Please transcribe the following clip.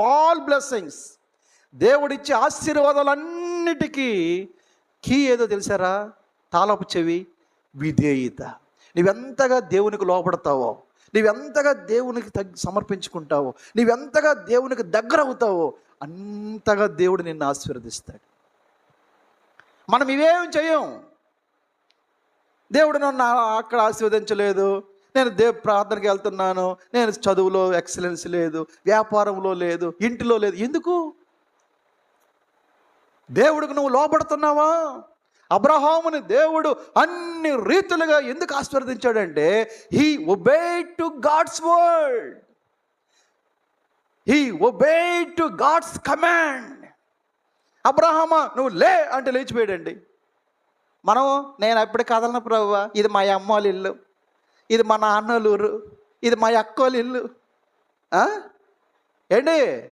All blessings దేవుడిచ్చే ఆశీర్వాదాలన్నిటికీ key ఏదో తెలిసారా? తాళపు చెవి విధేయత. నీవెంతగా దేవునికి లోపడతావో నీవెంతగా దేవునికి తగ్గి సమర్పించుకుంటావో నీవెంతగా దేవునికి దగ్గర అవుతావో అంతగా దేవుడు నిన్ను ఆశీర్వదిస్తాడు. మనం ఇవేం చేయం దేవుడు నన్ను అక్కడ ఆశీర్వదించలేదు. నేను దేవ్ ప్రార్థనకి వెళ్తున్నాను నేను చదువులో ఎక్సలెన్స్ లేదు వ్యాపారంలో లేదు ఇంటిలో లేదు. ఎందుకు? దేవుడికి నువ్వు లోపడుతున్నావా అబ్రహాముని దేవుడు అన్ని రీతులుగా ఎందుకు ఆశీర్వదించాడంటే he obey to God's word he obey to God's command అబ్రహామా నువ్వు లే అంటే లేచిపోయాడండి. మనం నేను ఎప్పుడు కదలను ప్రభువా? ఇది మా అమ్మ వాళ్ళ ఇల్లు. ఇది మా నాన్నలూరు ఇది మా అక్కోలు ఇల్లు ఏంటి?